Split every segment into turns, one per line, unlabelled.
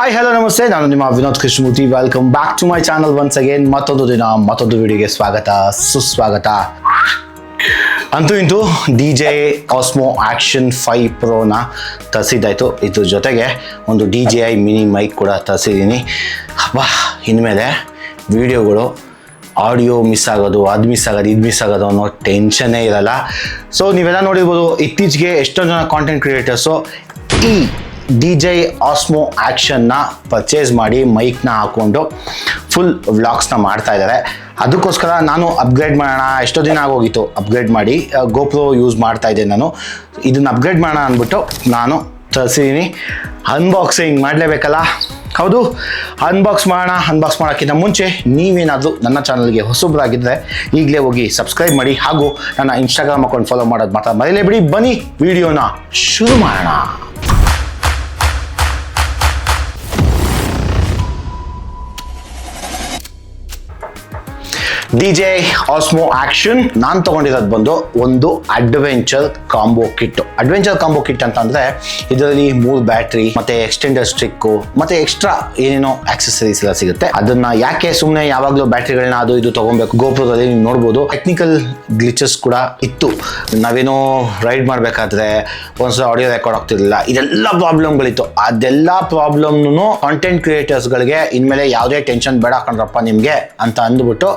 Hi hello ನಮಸ್ತೆ ನಾನು ನಿಮ್ಮ Vinod Krishnamurthy. Welcome back to my channel once again ಮತ್ತೊಂದು ದಿನ, ಮತ್ತೊಂದು ವಿಡಿಯೋಗೆ ಸ್ವಾಗತ, ಸುಸ್ವಾಗತ. ಅಂತೂ ಇಂತೂ D J Osmo action five ಪ್ರೋನ ತರಿಸಿದ್ದಾಯಿತು. ಇದ್ರ ಜೊತೆಗೆ ಒಂದು D J I mini mic ಕೂಡ ತರಿಸಿದ್ದೀನಿ. ಹಬ್ಬ, ಇನ್ಮೇಲೆ ವಿಡಿಯೋಗಳು ಆಡಿಯೋ ಮಿಸ್ ಆಗೋದು, ಅದು ಮಿಸ್ ಆಗೋದು, ಇದು ಮಿಸ್ ಆಗೋದು ಅನ್ನೋ ಟೆನ್ಷನ್ನೇ ಇರಲ್ಲ. ಸೊ ನೀವೆಲ್ಲ ನೋಡಿರ್ಬೋದು, ಇತ್ತೀಚೆಗೆ ಎಷ್ಟೊಂದು ಜನ ಕಾಂಟೆಂಟ್ ಕ್ರಿಯೇಟರ್ಸು ಈ ಡಿ ಜೈ ಆಸ್ಮೋ ಆ್ಯಕ್ಷನ್ನ ಪರ್ಚೇಸ್ ಮಾಡಿ ಮೈಕ್ನ ಹಾಕ್ಕೊಂಡು ಫುಲ್ ವ್ಲಾಗ್ಸ್ನ ಮಾಡ್ತಾ ಇದ್ದಾರೆ. ಅದಕ್ಕೋಸ್ಕರ ನಾನು ಅಪ್ಗ್ರೇಡ್ ಮಾಡೋಣ. ಎಷ್ಟೋ ದಿನ ಆಗೋಗಿತ್ತು ಅಪ್ಗ್ರೇಡ್ ಮಾಡಿ. ಗೋಪ್ರೋ ಯೂಸ್ ಮಾಡ್ತಾ ಇದ್ದೆ ನಾನು. ಇದನ್ನು ಅಪ್ಗ್ರೇಡ್ ಮಾಡೋಣ ಅಂದ್ಬಿಟ್ಟು ನಾನು ತರಿಸಿದ್ದೀನಿ ಅನ್ಬಾಕ್ಸಿಂಗ್ ಮಾಡಲೇಬೇಕಲ್ಲ? ಹೌದು. ಅನ್ಬಾಕ್ಸ್ ಮಾಡೋಣ. ಅನ್ಬಾಕ್ಸ್ ಮಾಡೋಕ್ಕಿಂತ ಮುಂಚೆ ನೀವೇನಾದರೂ ನನ್ನ ಚಾನಲ್ಗೆ ಹೊಸಬ್ರಾಗಿದ್ದರೆ ಈಗಲೇ ಹೋಗಿ ಸಬ್ಸ್ಕ್ರೈಬ್ ಮಾಡಿ. ಹಾಗೂ ನನ್ನ ಇನ್ಸ್ಟಾಗ್ರಾಮ್ ಅಕೌಂಟ್ ಫಾಲೋ ಮಾಡೋದು ಮಾತ್ರ ಮರೀಲೇ ಬಿಡಿ ಬನ್ನಿ, ವಿಡಿಯೋನ ಶುರು ಮಾಡೋಣ. ಡಿ ಜೆ ಆಸ್ಮೋ ಆಕ್ಷನ್ ನಾನು ತಗೊಂಡಿರೋದು ಬಂದು ಒಂದು adventure combo kit adventure combo kit ಅಂತಂದ್ರೆ ಇದರಲ್ಲಿ ಮೂರು ಬ್ಯಾಟ್ರಿ ಮತ್ತೆ ಎಕ್ಸ್ಟೆಂಡರ್ ಸ್ಟಿಕ್ಕು ಮತ್ತೆ ಎಕ್ಸ್ಟ್ರಾ ಏನೇನೋ ಆಕ್ಸೆಸರೀಸ್ ಎಲ್ಲ ಸಿಗುತ್ತೆ. ಅದನ್ನ ಯಾಕೆ ಸುಮ್ಮನೆ ಯಾವಾಗಲೂ ಬ್ಯಾಟ್ರಿಗಳನ್ನ ಅದು ಇದು ತಗೊಬೇಕು? ಗೋಪುರದಲ್ಲಿ ನೀವು ನೋಡ್ಬೋದು. ಟೆಕ್ನಿಕಲ್ ಗ್ಲಿಚಸ್ ಕೂಡ ಇತ್ತು. ನಾವೇನೋ ರೈಡ್ ಮಾಡಬೇಕಾದ್ರೆ ಒಂದ್ಸಲ ಆಡಿಯೋ ರೆಕಾರ್ಡ್ ಆಗ್ತಿರ್ಲಿಲ್ಲ. ಇದೆಲ್ಲ ಪ್ರಾಬ್ಲಮ್ಗಳಿತ್ತು ಅದೆಲ್ಲ ಪ್ರಾಬ್ಲಮ್ನು ಕಾಂಟೆಂಟ್ ಕ್ರಿಯೇಟರ್ಸ್ಗಳಿಗೆ ಇನ್ಮೇಲೆ ಯಾವುದೇ ಟೆನ್ಷನ್ ಬೇಡ ಕಣ್ರಪ್ಪ ನಿಮಗೆ ಅಂತ ಅಂದ್ಬಿಟ್ಟು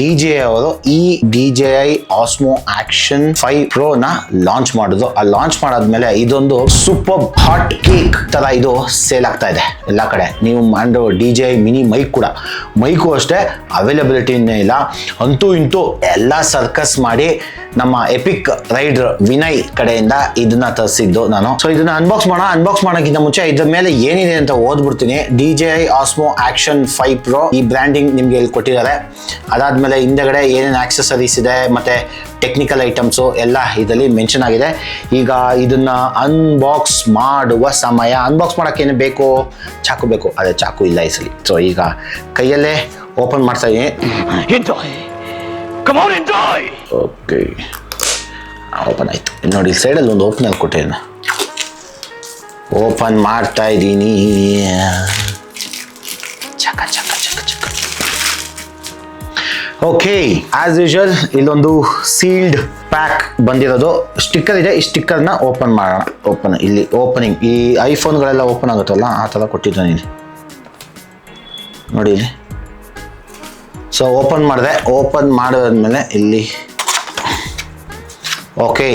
ಡಿ ಅವರು ಈ D J I Osmo action five pro ನ ಲಾಂಚ್ ಮಾಡಿದ್ರು ಆ ಲಾಂಚ್ ಮಾಡಾದ್ಮೇಲೆ ಇದೊಂದು ಸೂಪರ್ ಹಾಟ್ ಕೇಕ್ ತರ ಇದು ಸೇಲ್ ಆಗ್ತಾ ಇದೆ ಎಲ್ಲ ಕಡೆ. ನೀವು ಮಾಡೋ ಡಿ ಐ ಮಿನಿ ಮೈಕ್ ಕೂಡ. ಮೈಕು ಅಷ್ಟೇ ಅವೈಲಬಿಲಿಟಿನೇ ಇಲ್ಲ. ಅಂತೂ ಇಂತೂ ಎಲ್ಲ ಸರ್ಕಸ್ ಮಾಡಿ ನಮ್ಮ ಎಪಿಕ್ ರೈಡರ್ ವಿನಯ್ ಕಡೆಯಿಂದ ಇದನ್ನ ತರಿಸಿದ್ದು ನಾನು. ಸೊ ಇದನ್ನ ಅನ್ಬಾಕ್ಸ್ ಮಾಡೋಣ. ಅನ್ಬಾಕ್ಸ್ ಮಾಡೋಕ್ಕಿಂತ ಮುಂಚೆ ಇದ್ರ ಮೇಲೆ ಏನಿದೆ ಅಂತ ಓದ್ಬಿಡ್ತೀನಿ. D J I Osmo action five pro ಈ ಬ್ರ್ಯಾಂಡಿಂಗ್ ನಿಮ್ಗೆ ಇಲ್ಲಿ ಕೊಟ್ಟಿದ್ದಾರೆ. ಅದಾದ್ಮೇಲೆ ಹಿಂದೆಗಡೆ ಏನೇನು ಆಕ್ಸೆಸರೀಸ್ ಇದೆ, ಮತ್ತೆ ಟೆಕ್ನಿಕಲ್ ಐಟಮ್ಸು ಎಲ್ಲ ಇದರಲ್ಲಿ ಮೆನ್ಷನ್ ಆಗಿದೆ. ಈಗ ಇದನ್ನ ಅನ್ಬಾಕ್ಸ್ ಮಾಡುವ ಸಮಯ. ಅನ್ಬಾಕ್ಸ್ ಮಾಡೋಕೆ ಏನು ಬೇಕು? ಚಾಕು ಬೇಕು. ಅದೇ ಚಾಕು ಇಲ್ಲ ಈ ಸಲ. ಸೊ ಈಗ ಕೈಯಲ್ಲೇ ಓಪನ್ ಮಾಡ್ತಾ ಇದ್ದೀನಿ
Come on, enjoy!
Okay open ಆಯ್ತು. ನೋಡಿ ಸೈಡಲ್ಲಿ ಒಂದು ಓಪನ್ ಆಗಿ ಕೊಟ್ಟಿದ್ದೀನಿ ಓಪನ್ ಮಾಡ್ತಾ ಇದ್ದೀನಿ. ಚಕ ಚಕ ಚಕ ಚಕ ಓಕೆ ಆಸ್ ಯೂಶುವಲ್ ಇಲ್ಲೊಂದು ಸೀಲ್ಡ್ ಪ್ಯಾಕ್ ಬಂದಿರೋದು. ಸ್ಟಿಕ್ಕರ್ ಇದೆ. ಈ ಸ್ಟಿಕ್ಕರ್ನ ಓಪನ್ ಮಾಡೋಣ ಓಪನ್ ಇಲ್ಲಿ ಓಪನಿಂಗ್ ಈ ಐಫೋನ್ಗಳೆಲ್ಲ ಓಪನ್ ಆಗುತ್ತಲ್ಲ ಆ ಥರ ಕೊಟ್ಟಿದ್ದಾನೆ ಇಲ್ಲಿ. ನೋಡಿ ಇಲ್ಲಿ. ಸೊ ಓಪನ್ ಮಾಡಿದೆ. ಓಪನ್ ಮಾಡಿದ್ಮೇಲೆ ಇಲ್ಲಿ. ಓಕೆ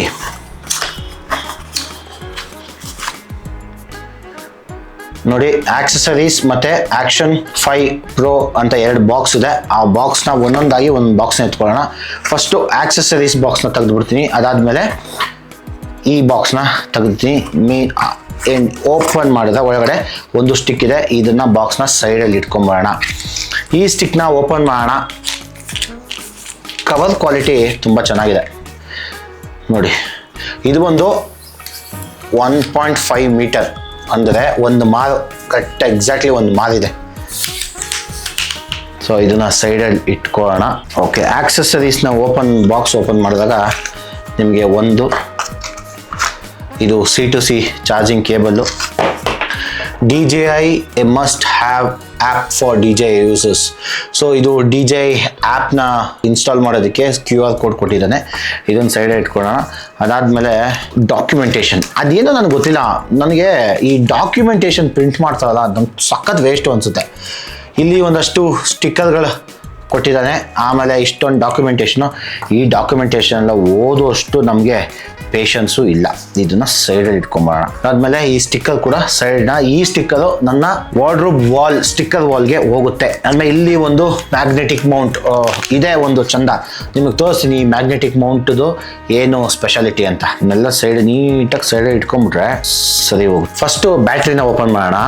ನೋಡಿ ಆಕ್ಸೆಸರೀಸ್ ಮತ್ತೆ ಆಕ್ಷನ್ ಫೈ ಪ್ರೋ ಅಂತ ಎರಡು ಬಾಕ್ಸ್ ಇದೆ. ಆ ಬಾಕ್ಸ್ನ ಒಂದೊಂದಾಗಿ ಒಂದು ಬಾಕ್ಸ್ನ ಎತ್ಕೊಳ್ಳೋಣ. First accessories ಬಾಕ್ಸ್ನ ತೆಗೆದುಬಿಡ್ತೀನಿ. ಅದಾದಮೇಲೆ ಈ ಬಾಕ್ಸ್ನ ತೆಗೆದ್ತೀನಿ ಮೀ ಏನು ಓಪನ್ ಮಾಡಿದ ಒಳಗಡೆ ಒಂದು ಸ್ಟಿಕ್ ಇದೆ. ಇದನ್ನ ಬಾಕ್ಸ್ನ ಸೈಡಲ್ಲಿ ಇಟ್ಕೊಂಬರೋಣ. ಈ ಸ್ಟಿಕ್ನ ಓಪನ್ ಮಾಡೋಣ. ಕವರ್ ಕ್ವಾಲಿಟಿ ತುಂಬ ಚೆನ್ನಾಗಿದೆ. ನೋಡಿ, ಇದು ಒಂದು ಒನ್ ಪಾಯಿಂಟ್ ಫೈವ್ ಮೀಟರ್ ಅಂದರೆ ಒಂದು ಮಾರು ಕರೆಕ್ಟ್ ಎಕ್ಸಾಕ್ಟ್ಲಿ ಒಂದು ಮಾರಿದೆ ಸೊ ಇದನ್ನ ಸೈಡಲ್ಲಿ ಇಟ್ಕೊಳ್ಳೋಣ. ಓಕೆ ಆಕ್ಸೆಸರೀಸ್ನ ಓಪನ್ ಬಾಕ್ಸ್ ಓಪನ್ ಮಾಡಿದಾಗ ನಿಮಗೆ ಒಂದು, ಇದು C to C charging cable D A must have app for D J uses so ಇದು ಡಿ ಜೆ ಆ್ಯಪ್ನ ಇನ್ಸ್ಟಾಲ್ ಮಾಡೋದಕ್ಕೆ ಕ್ಯೂ ಆರ್ ಕೋಡ್ ಕೊಟ್ಟಿದ್ದಾನೆ. ಇದೊಂದು ಸೈಡೇ ಇಟ್ಕೊಳ್ಳೋಣ. ಅದಾದಮೇಲೆ ಡಾಕ್ಯುಮೆಂಟೇಷನ್ ಅದೇನೋ ನನಗೆ ಗೊತ್ತಿಲ್ಲ. ನನಗೆ ಈ ಡಾಕ್ಯುಮೆಂಟೇಷನ್ ಪ್ರಿಂಟ್ ಮಾಡ್ತಾರಲ್ಲ, ನಂಗೆ ಸಖತ್ ವೇಸ್ಟು ಅನಿಸುತ್ತೆ. ಇಲ್ಲಿ ಒಂದಷ್ಟು ಸ್ಟಿಕ್ಕರ್ಗಳು ಕೊಟ್ಟಿದ್ದಾನೆ. ಆಮೇಲೆ ಇಷ್ಟೊಂದು ಡಾಕ್ಯುಮೆಂಟೇಷನು ಈ ಡಾಕ್ಯುಮೆಂಟೇಷನ್ ಎಲ್ಲ ಓದುವಷ್ಟು ನಮಗೆ ಪೇಷನ್ಸು ಇಲ್ಲ. ಇದನ್ನ ಸೈಡಲ್ಲಿ ಇಟ್ಕೊಂಬರೋಣ ಅದಾದ್ಮೇಲೆ ಈ ಸ್ಟಿಕ್ಕರ್ ಕೂಡ ಸೈಡ್ನ ಈ ಸ್ಟಿಕ್ಕರು ನನ್ನ ವಾರ್ಡ್ರೂಬ್ ವಾಲ್ ಸ್ಟಿಕ್ಕರ್ ವಾಲ್ಗೆ ಹೋಗುತ್ತೆ. ಆಮೇಲೆ ಇಲ್ಲಿ ಒಂದು ಮ್ಯಾಗ್ನೆಟಿಕ್ ಮೌಂಟ್ ಇದೆ ಒಂದು ಚಂದ. ನಿಮಗೆ ತೋರಿಸ್ತೀನಿ ಈ ಮ್ಯಾಗ್ನೆಟಿಕ್ ಮೌಂಟ್ದು ಏನು ಸ್ಪೆಷಾಲಿಟಿ ಅಂತ. ಇದನ್ನೆಲ್ಲ ಸೈಡ್ ನೀಟಾಗಿ ಸೈಡ್ ಇಟ್ಕೊಂಡ್ಬಿಟ್ರೆ ಸರಿ ಹೋಗುತ್ತೆ. ಫಸ್ಟು ಬ್ಯಾಟ್ರಿನ ಓಪನ್ ಮಾಡೋಣ.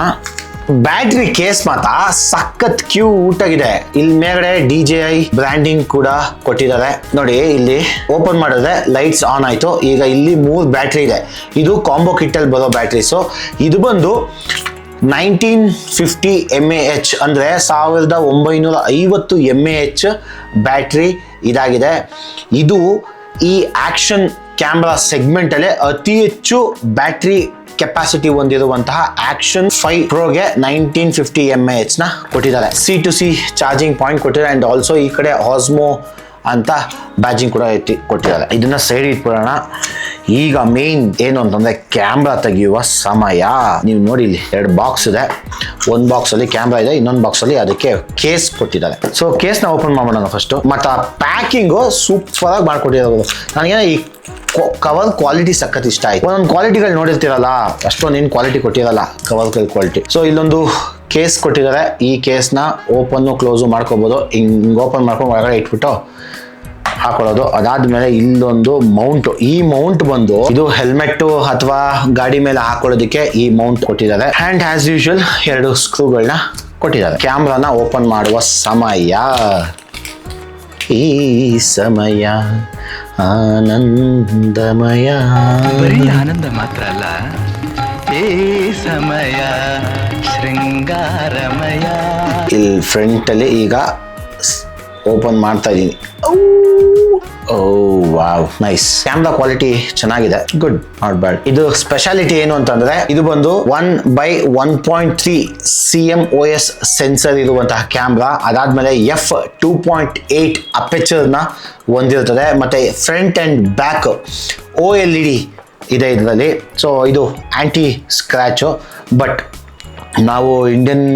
ಬ್ಯಾಟ್ರಿ ಕೇಸ್ ಮಾತ್ರ ಸಖತ್ ಕ್ಯೂ ಊಟಾಗಿದೆ. ಇಲ್ಲಿ ಮೇಲ್ಗಡೆ ಡಿ ಜೆ ಐ ಬ್ರ್ಯಾಂಡಿಂಗ್ ಕೂಡ ಕೊಟ್ಟಿದ್ದಾರೆ. ನೋಡಿ, ಇಲ್ಲಿ ಓಪನ್ ಮಾಡಿದ್ರೆ ಲೈಟ್ಸ್ ಆನ್ ಆಯ್ತು. ಈಗ ಇಲ್ಲಿ ಮೂರು ಬ್ಯಾಟ್ರಿ ಇದೆ. ಇದು ಕಾಂಬೋ ಕಿಟ್ಟಲ್ಲಿ ಬರೋ ಬ್ಯಾಟ್ರೀಸು ಇದು ಬಂದು nineteen fifty M A H ಅಂದರೆ ಸಾವಿರದ ಒಂಬೈನೂರ ಐವತ್ತು ಎಂ ಎ ಎಚ್ ಬ್ಯಾಟ್ರಿ ಇದಾಗಿದೆ. ಇದು ಈ ಆಕ್ಷನ್ ಕ್ಯಾಮ್ರಾ ಸೆಗ್ಮೆಂಟಲ್ಲೇ ಅತಿ ಹೆಚ್ಚು ಬ್ಯಾಟ್ರಿ ಕೆಪಾಸಿಟಿ ಹೊಂದಿರುವಂತಹ ಆಕ್ಷನ್ ಫೈವ್ ಪ್ರೋಗೆ ನೈನ್ಟೀನ್ ಫಿಫ್ಟಿ ಎಂ ಎಚ್ನ ಕೊಟ್ಟಿದ್ದಾರೆ. C to C charging point ಕೊಟ್ಟಿದ್ದಾರೆ ಅಂಡ್ ಆಲ್ಸೋ ಈ ಕಡೆ ಹಾಸ್ಮೋ ಅಂತ ಬ್ಯಾಜಿಂಗ್ ಕೂಡ ಎತ್ತಿ ಕೊಟ್ಟಿದ್ದಾರೆ. ಇದನ್ನ ಸೈಡ್ ಇಟ್ಬಿಡೋಣ. ಈಗ ಮೇನ್ ಏನು ಅಂತಂದ್ರೆ ಕ್ಯಾಮ್ರಾ ತೆಗೆಯುವ ಸಮಯ. ನೀವು ನೋಡಿ ಇಲ್ಲಿ ಎರಡು ಬಾಕ್ಸ್ ಇದೆ. ಒಂದು ಬಾಕ್ಸ್ ಅಲ್ಲಿ ಕ್ಯಾಮ್ರಾ ಇದೆ, ಇನ್ನೊಂದು ಬಾಕ್ಸ್ ಅಲ್ಲಿ ಅದಕ್ಕೆ ಕೇಸ್ ಕೊಟ್ಟಿದ್ದಾರೆ. ಸೊ ಕೇಸ್ನ ಓಪನ್ ಮಾಡೋಣ ಫಸ್ಟ್ ಮತ್ತು ಆ ಪ್ಯಾಕಿಂಗು ಸೂಪರ್ ಆಗಿ ಮಾಡ್ಕೊಟ್ಟಿರೋದು. ನನಗೆ ಈ ಕವರ್ ಕ್ವಾಲಿಟಿ ಸಖತ್ ಇಷ್ಟ ಆಯ್ತು. ಒಂದೊಂದು ಕ್ವಾಲಿಟಿಗಳು ನೋಡಿರ್ತೀರಲ್ಲ, ಅಷ್ಟೊಂದು ಏನು ಕ್ವಾಲಿಟಿ ಕೊಟ್ಟಿರಲ್ಲ ಕವರ್ಗಳ ಕ್ವಾಲಿಟಿ ಸೊ ಇಲ್ಲೊಂದು ಕೇಸ್ ಕೊಟ್ಟಿದ್ದಾರೆ. ಈ ಕೇಸ್ನ ಓಪನ್ನು ಕ್ಲೋಸು ಮಾಡ್ಕೋಬೋದು. ಹಿಂಗೆ ಓಪನ್ ಮಾಡ್ಕೊಂಡು ಒಳಗಡೆ ಇಟ್ಬಿಟ್ಟು ಹಾಕೊಳ್ಳೋದು. ಅದಾದ್ಮೇಲೆ ಇಲ್ಲೊಂದು ಮೌಂಟ್ ಈ ಮೌಂಟ್ ಬಂದು ಇದು ಹೆಲ್ಮೆಟ್ ಅಥವಾ ಗಾಡಿ ಮೇಲೆ ಹಾಕೊಳ್ಳೋದಕ್ಕೆ ಈ ಮೌಂಟ್ ಕೊಟ್ಟಿದ್ದಾರೆ. ಹ್ಯಾಂಡ್ ಆಸ್ ಯೂಶುವಲ್ ಎರಡು ಸ್ಕ್ರೂಗಳನ್ನ ಕೊಟ್ಟಿದ್ದಾರೆ. ಕ್ಯಾಮ್ರಾನ ಓಪನ್ ಮಾಡುವ ಸಮಯ. ಈ ಸಮಯ. ಆನಂದಮಯ.
ಬರೀ ಆನಂದ ಮಾತ್ರ ಅಲ್ಲ ಏ ಸಮಯ ಶೃಂಗಾರಮಯ.
ಇಲ್ಲಿ ಫ್ರಂಟಲ್ಲಿ ಈಗ ಓಪನ್ ಮಾಡ್ತಾ ಇದ್ದೀನಿ. Oh wow nice camera quality ಚೆನ್ನಾಗಿದೆ. ಗುಡ್ ನಾಟ್ ಬ್ಯಾಡ್ ಇದು ಸ್ಪೆಷಾಲಿಟಿ ಏನು ಅಂತಂದ್ರೆ, ಇದು ಬಂದು one by one point three C M O S sensor ಇರುವಂತಹ ಕ್ಯಾಮ್ರಾ ಅದಾದ್ಮೇಲೆ ಎಫ್ ಟೂ ಪಾಯಿಂಟ್ ಏಯ್ಟ್ ಅಪೆಚರ್ನ ಹೊಂದಿರುತ್ತದೆ. ಮತ್ತೆ front and back O L E D ಇದೆ ಇದರಲ್ಲಿ. ಸೊ ಇದು ಆ್ಯಂಟಿ ಸ್ಕ್ರ್ಯಾಚು ಬಟ್ ನಾವು ಇಂಡಿಯನ್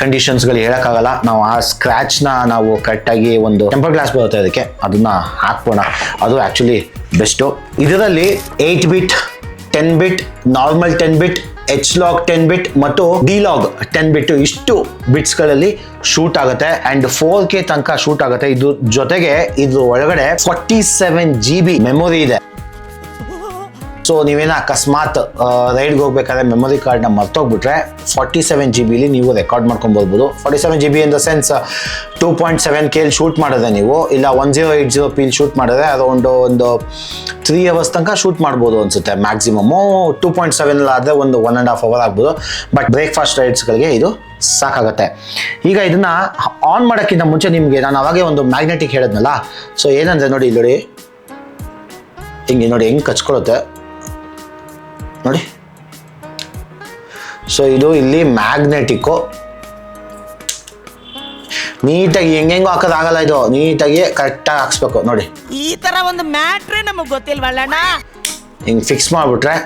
ಕಂಡೀಷನ್ಸ್ಗಳು ಹೇಳೋಕ್ಕಾಗಲ್ಲ. ನಾವು ಆ ಸ್ಕ್ರ್ಯಾಚ್ನ ನಾವು ಕರೆಕ್ಟಾಗಿ ಒಂದು ಟೆಂಪರ್ ಗ್ಲಾಸ್ ಬರುತ್ತೆ ಅದಕ್ಕೆ. ಅದನ್ನ ಹಾಕ್ಬೋಣ. ಅದು ಆ್ಯಕ್ಚುಲಿ ಬೆಸ್ಟು ಇದರಲ್ಲಿ eight bit ten bit normal ten bit H log ten bit ಮತ್ತು ಡಿ ಲಾಗ್ ಟೆನ್ ಬಿಟ್ ಇಷ್ಟು ಬಿಟ್ಸ್ಗಳಲ್ಲಿ ಶೂಟ್ ಆಗುತ್ತೆ. ಆ್ಯಂಡ್ ಫೋರ್ ಕೆ ತನಕ ಶೂಟ್ ಆಗುತ್ತೆ. ಇದು ಜೊತೆಗೆ ಇದು ಒಳಗಡೆ forty seven G B memory ಇದೆ. ಸೊ ನೀವೇನು ಅಕಸ್ಮಾತ್ ರೈಡ್ಗೆ ಹೋಗ್ಬೇಕಾದ್ರೆ ಮೆಮೊರಿ ಕಾರ್ಡ್ನ ಮರ್ತೋಗ್ಬಿಟ್ರೆ ಫಾರ್ಟಿ ಸೆವೆನ್ ಜಿ ಬಿಲಿ ನೀವು record ಮಾಡ್ಕೊಂಬರ್ಬೋದು forty seven G B in the sense two point seven kale shoot ಮಾಡಿದ್ರೆ ನೀವು, ಇಲ್ಲ ಒನ್ ಜೀರೋ ಏಯ್ಟ್ ಜೀರೋ ಪಿಲ್ ಶೂಟ್ ಮಾಡಿದ್ರೆ ಅದೊಂದು ಒಂದು ತ್ರೀ ಅವರ್ಸ್ ತನಕ ಶೂಟ್ ಮಾಡ್ಬೋದು ಅನ್ಸುತ್ತೆ ಮ್ಯಾಕ್ಸಿಮಮ್ ಟೂ ಪಾಯಿಂಟ್ ಸೆವೆನ್ ಆದರೆ ಒಂದು ಒನ್ ಆ್ಯಂಡ್ ಹಾಫ್ ಅವರ್ ಆಗ್ಬೋದು. ಬಟ್ ಬ್ರೇಕ್ಫಾಸ್ಟ್ ರೈಡ್ಸ್ಗಳಿಗೆ ಇದು ಸಾಕಾಗುತ್ತೆ. ಈಗ ಇದನ್ನ ಆನ್ ಮಾಡೋಕ್ಕಿಂತ ಮುಂಚೆ ನಿಮಗೆ ನಾನು ಅವಾಗೆ ಒಂದು ಮ್ಯಾಗ್ನೆಟಿಕ್ ಹೇಳಿದ್ನಲ್ಲ ಸೊ ಏನಂದ್ರೆ ನೋಡಿ, ಇಲ್ಲಿ ನೋಡಿ, ಹಿಂಗೆ ನೋಡಿ, ಹೆಂಗೆ ಕಚ್ಕೊಳ್ಳುತ್ತೆ ನೋಡಿ. ಸೊ ಇದು ಇಲ್ಲಿ ಮ್ಯಾಗ್ನೆಟಿಕ್ಕು ನೀಟಾಗಿ ಹೆಂಗೆಂಗೋ ಹಾಕೋದಾಗಲ್ಲ ಇದು. ನೀಟಾಗಿ ಕರೆಕ್ಟಾಗಿ ಹಾಕ್ಸ್ಬೇಕು. ನೋಡಿ.
ಈ ತರ ಒಂದು ಮ್ಯಾಟ್ರೇ ನಮಗೆ ಗೊತ್ತಿಲ್ವಲ್ಲಣ್ಣ?
ಹಿಂಗೆ ಫಿಕ್ಸ್ ಮಾಡಿಬಿಟ್ರೆ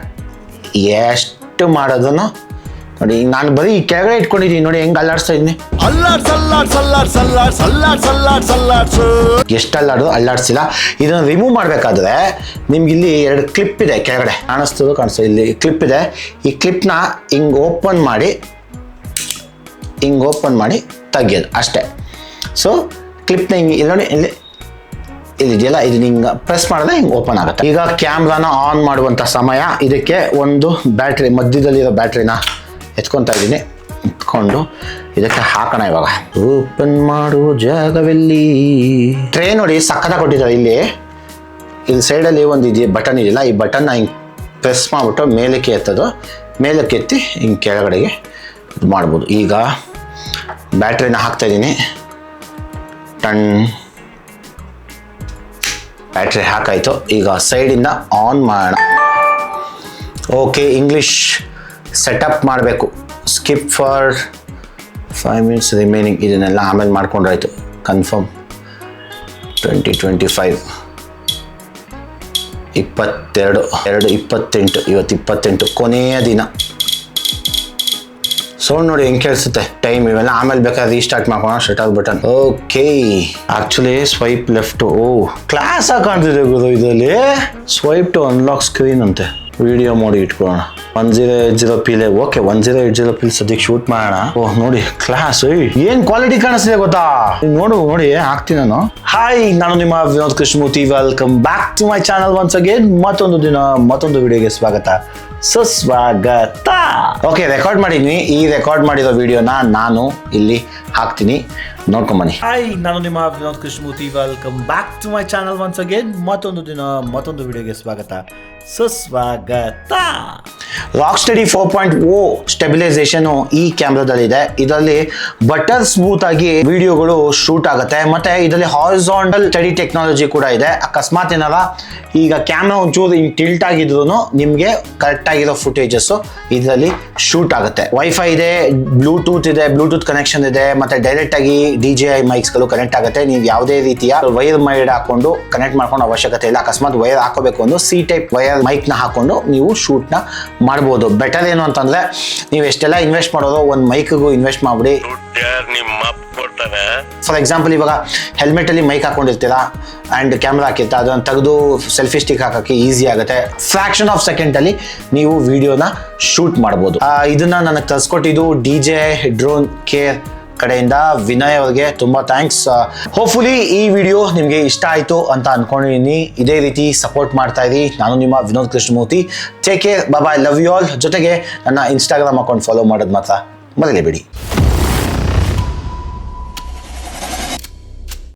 ಎಷ್ಟು ಮಾಡೋದನ್ನು ನೋಡಿ ನಾನು ಬರೀ ಈ ಕೆಳಗಡೆ ಇಟ್ಕೊಂಡಿದ್ದೀನಿ ನೋಡಿ ಹೆಂಗ್ ಅಲ್ಲಾಡ್ಸ್ತಾ ಇದ್ದೀನಿ. ಎಷ್ಟು ಅಲ್ಲಾಡೋದು ಅಲ್ಲಾಡ್ಸಿಲ್ಲ. ಇದನ್ನು ರಿಮೂವ್ ಮಾಡಬೇಕಾದ್ರೆ ನಿಮ್ಗೆ ಇಲ್ಲಿ ಎರಡು ಕ್ಲಿಪ್ ಇದೆ ಕೆಳಗಡೆ. ಕಾಣಿಸ್ತದೆ ಕಾಣಿಸ್ತದೆ ಇಲ್ಲಿ. ಕ್ಲಿಪ್ ಇದೆ. ಈ ಕ್ಲಿಪ್ನ ಹಿಂಗೆ ಓಪನ್ ಮಾಡಿ ಹಿಂಗೆ ಓಪನ್ ಮಾಡಿ ತೆಗಿಯೋದು ಅಷ್ಟೇ. ಸೊ ಕ್ಲಿಪ್ನ ಹಿಂಗೆ ಇಲ್ಲಿ ನೋಡಿ ಇಲ್ಲಿ ಇಲ್ಲಿದೆಯಲ್ಲ ಇದು ಹಿಂಗೆ ಪ್ರೆಸ್ ಮಾಡಿದ್ರೆ ಹಿಂಗೆ ಓಪನ್ ಆಗುತ್ತೆ. ಈಗ ಕ್ಯಾಮ್ರಾನ ಆನ್ ಮಾಡುವಂಥ ಸಮಯ ಇದಕ್ಕೆ ಒಂದು ಬ್ಯಾಟ್ರಿ ಮಧ್ಯದಲ್ಲಿರೋ ಬ್ಯಾಟ್ರಿನ ಎತ್ಕೊತಾ ಇದ್ದೀನಿ. ಇಟ್ಕೊಂಡು ಇದಕ್ಕೆ ಹಾಕೋಣ ಇವಾಗ. ಓಪನ್ ಮಾಡುವ ಜಾಗವೆಲ್ಲಿ. ಟ್ರೇ ನೋಡಿ ಸಕ್ಕತ್ತ ಕೊಟ್ಟಿದ್ದಾರೆ ಇಲ್ಲಿ. ಇಲ್ಲಿ ಸೈಡಲ್ಲಿ ಒಂದು ಇದೆ ಬಟನ್ ಇದೆಯಲ್ಲ ಈ ಬಟನ್ನ ಹಿಂಗೆ ಪ್ರೆಸ್ ಮಾಡಿಬಿಟ್ಟು ಮೇಲಕ್ಕೆ ಎತ್ತೋದು. ಮೇಲಕ್ಕೆ ಎತ್ತಿ ಹಿಂಗೆ ಕೆಳಗಡೆಗೆ ಇದು ಮಾಡ್ಬೋದು. ಈಗ ಬ್ಯಾಟ್ರಿನ ಹಾಕ್ತಾಯಿದ್ದೀನಿ ಟಣ್ ಬ್ಯಾಟ್ರಿ ಹಾಕಾಯಿತು ಈಗ ಸೈಡಿಂದ ಆನ್ ಮಾಡೋಣ. ಓಕೆ ಇಂಗ್ಲೀಷ್ ಸೆಟಪ್ ಮಾಡಬೇಕು. Skip for five minutes remaining ಇದನ್ನೆಲ್ಲ ಆಮೇಲೆ ಮಾಡ್ಕೊಂಡ್ರಾಯ್ತು. ಕನ್ಫರ್ಮ್ ಟ್ವೆಂಟಿ ಟ್ವೆಂಟಿ ಫೈವ್ ಇಪ್ಪತ್ತೆರಡು. ಎರಡು ಇಪ್ಪತ್ತೆಂಟು. ಇವತ್ತು ಇಪ್ಪತ್ತೆಂಟು. ಕೊನೆಯ ದಿನ. ಸೌಂಡ್ ನೋಡಿ ಹೆಂಗೆ ಕೇಳಿಸುತ್ತೆ? ಟೈಮ್ ಇವೆಲ್ಲ ಆಮೇಲೆ ಬೇಕಾದ್ರೆ restart ಮಾಡ್ಕೋಣ off button okay actually swipe left oh class ಆಗಿ ಕಾಣ್ತಿದೆ ಗುರು, ಇದರಲ್ಲಿ. ಸ್ವೈಪ್ ಟು ಅನ್ಲಾಕ್ ಸ್ಕ್ರೀನ್ ಅಂತೆ. ವಿಡಿಯೋ ಮಾಡಿ ಇಟ್ಕೋಣ one zero eight zero ಪಿಲೆ okay one zero eight zero ಪಿಲ್ ಸದ್ಯಕ್ಕೆ ಶೂಟ್ ಮಾಡೋಣ. ಓಹ್ ನೋಡಿ ಕ್ಲಾಸ್ ಏನ್ ಕ್ವಾಲಿಟಿ ಕಾಣಿಸ್ತಿದೆ ಗೊತ್ತಾ? ನೋಡು, ನೋಡಿ, ಹಾಕ್ತೀನಿ ನಾನು. ಹಾಯ್ ನಾನು ನಿಮ್ಮ Vinod Krishnamurthy. Welcome back to my channel once again ಮತ್ತೊಂದು ದಿನ, ಮತ್ತೊಂದು ವಿಡಿಯೋಗೆ ಸ್ವಾಗತ. ಸುಸ್ವಾಗತ. ಓಕೆ ರೆಕಾರ್ಡ್ ಮಾಡಿದ್ವಿ ಈ ರೆಕಾರ್ಡ್ ಮಾಡಿರೋ ವಿಡಿಯೋನ ನಾನು ಇಲ್ಲಿ ಹಾಕ್ತೀನಿ. ನೋಡ್ಕೊಂಬನ್ನಿ.
ಹಾಯ್ ನಾನು ನಿಮ್ಮ Vinod Krishnamurthy. Welcome back to my channel once again ಮತ್ತೊಂದು ದಿನ ಮತ್ತೊಂದು ವಿಡಿಯೋಗೆ ಸ್ವಾಗತ. ಸುಸ್ವಾಗತ.
Rock steady four point O stabilisation ಈ ಕ್ಯಾಮ್ರಾದಲ್ಲಿದೆ ಇದರಲ್ಲಿ ಬಟರ್ ಸ್ಮೂತ್ ಆಗಿ ವಿಡಿಯೋಗಳು ಶೂಟ್ ಆಗುತ್ತೆ. ಮತ್ತೆ ಇದರಲ್ಲಿ ಹಾರಿಸಾಂಟಲ್ ಸ್ಟಡಿ ಟೆಕ್ನಾಲಜಿ ಕೂಡ ಇದೆ. ಅಕಸ್ಮಾತ್ ಏನಾರ ಈಗ ಕ್ಯಾಮ್ರಾ ಒಂಚೂರು ಹಿಂಗೆ ಟಿಲ್ಟ್ ಆಗಿದ್ರು ನಿಮಗೆ ಕರೆಕ್ಟ್ ಆಗಿರೋ ಫುಟೇಜಸ್ಸು ಇದರಲ್ಲಿ ಶೂಟ್ ಆಗುತ್ತೆ. ವೈಫೈ ಇದೆ ಬ್ಲೂಟೂತ್ ಇದೆ ಬ್ಲೂಟೂತ್ ಕನೆಕ್ಷನ್ ಇದೆ, ಮತ್ತೆ ಡೈರೆಕ್ಟ್ ಆಗಿ ಡಿ ಜೆ ಐ ಮೈಕ್ಸ್ಗಳು ಕನೆಕ್ಟ್ ಆಗುತ್ತೆ. ನೀವು ಯಾವುದೇ ರೀತಿಯ ವೈರ್ ಮೈಡ್ ಹಾಕೊಂಡು ಕನೆಕ್ಟ್ ಮಾಡ್ಕೊಂಡು ಅವಶ್ಯಕತೆ ಇಲ್ಲ. ಅಕಸ್ಮಾತ್ ವೈರ್ ಹಾಕೋಬೇಕು ಅಂದ್ರೆ ಸಿ ಟೈಪ್ ವೈರ್ ಮೈಕ್ನ ಹಾಕೊಂಡು ನೀವು ಶೂಟ್ನ ಮಾಡ್ಬೋದು. ಬೆಟರ್ ಏನು ಅಂತಂದ್ರೆ, ನೀವು ಎಷ್ಟೆಲ್ಲ ಇನ್ವೆಸ್ಟ್ ಮಾಡೋದು ಒಂದು ಮೈಕ್ಗೂ ಇನ್ವೆಸ್ಟ್ ಮಾಡ್ಬಿಡಿ. ಫಾರ್ ಎಕ್ಸಾಂಪಲ್ ಇವಾಗ ಹೆಲ್ಮೆಟ್ ಅಲ್ಲಿ ಮೈಕ್ ಹಾಕೊಂಡಿರ್ತೀರಾ ಅಂಡ್ ಕ್ಯಾಮ್ರಾ ಹಾಕಿರ್ತಾ, ಅದನ್ನು ತೆಗೆದು ಸೆಲ್ಫಿ ಸ್ಟಿಕ್ ಹಾಕಕ್ಕೆ ಈಸಿ ಆಗುತ್ತೆ. ಫ್ರಾಕ್ಷನ್ ಆಫ್ ಸೆಕೆಂಡ್ ಅಲ್ಲಿ ನೀವು ವಿಡಿಯೋನ ಶೂಟ್ ಮಾಡ್ಬೋದು. ಇದನ್ನು ಇದನ್ನ ನನಗೆ ತರಿಸ್ಕೊಟ್ಟಿದ್ದು ಡಿ ಜೆ ಡ್ರೋನ್ ಕೇರ್ ಕಡೆಯಿಂದ ವಿನಯ್ ಅವ್ರಿಗೆ ತುಂಬಾ ಥ್ಯಾಂಕ್ಸ್ ಹೋಪ್ಫುಲಿ ಈ ವಿಡಿಯೋ ನಿಮಗೆ ಇಷ್ಟ ಆಯಿತು ಅಂತ ಅನ್ಕೊಂಡಿದ್ದೀನಿ ಇದೇ ರೀತಿ ಸಪೋರ್ಟ್ ಮಾಡ್ತಾ ಇರಿ. ನಾನು ನಿಮ್ಮ ವಿನೋದ್ ಕೃಷ್ಣಮೂರ್ತಿ. ಟೇಕ್ ಕೇರ್ ಬಾಬಾ ಲವ್ ಯು ಆಲ್ ಜೊತೆಗೆ ನನ್ನ ಇನ್ಸ್ಟಾಗ್ರಾಮ್ ಅಕೌಂಟ್ ಫಾಲೋ ಮಾಡೋದು ಮಾತ್ರ ಮರಲೇಬೇಡಿ